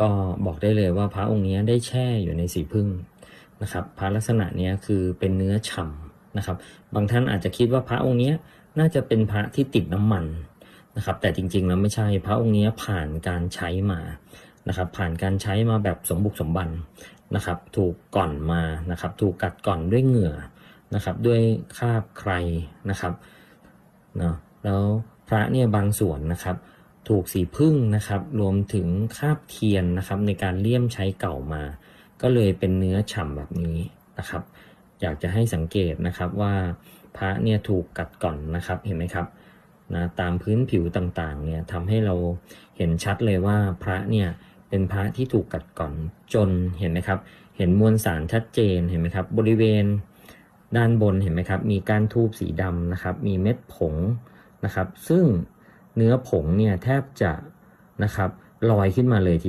ก็บอกได้เลยว่าพระองค์นี้ได้แช่อยู่ในสีพึ่งนะครับ พระลักษณะนี้คือเป็นเนื้อฉ่ำนะครับ บางท่านอาจจะคิดว่าพระองค์นี้น่าจะเป็นพระที่ติดน้ำมันนะครับ แต่จริงๆแล้วไม่ใช่พระองค์นี้ผ่านการใช้มานะครับ ผ่านการใช้มาแบบสมบุกสมบันนะครับ ถูกก่อนมานะครับ ถูกกัดก่อนด้วยเหงื่อนะครับ ด้วยคราบใครนะครับเนาะแล้วพระเนี่ยบางส่วนนะครับ ถูกสีพึ่งนะครับ รวมถึงคาบเทียนนะครับ ในการเลี่ยมใช้เก่ามา ก็เลยเป็นเนื้อฉ่ำแบบนี้นะครับ อยากจะให้สังเกตนะครับว่าพระเนี่ยถูกกัดก่อนนะครับเห็นไหมครับนะตามพื้นผิวต่างๆเนี่ยทำให้เราเห็นชัดเลยว่าพระเนี่ยเป็นพระที่ถูกกัดก่อนจนเห็นไหมครับ เห็นมวลสารชัดเจนเห็นไหมครับ บริเวณด้านบนเห็นไหมครับ มีกานทูบสีดำนะครับ มีเม็ดผงนะครับ ซึ่ง เนื้อผงเนี่ยแทบจะนะครับลอยขึ้นมาเลยที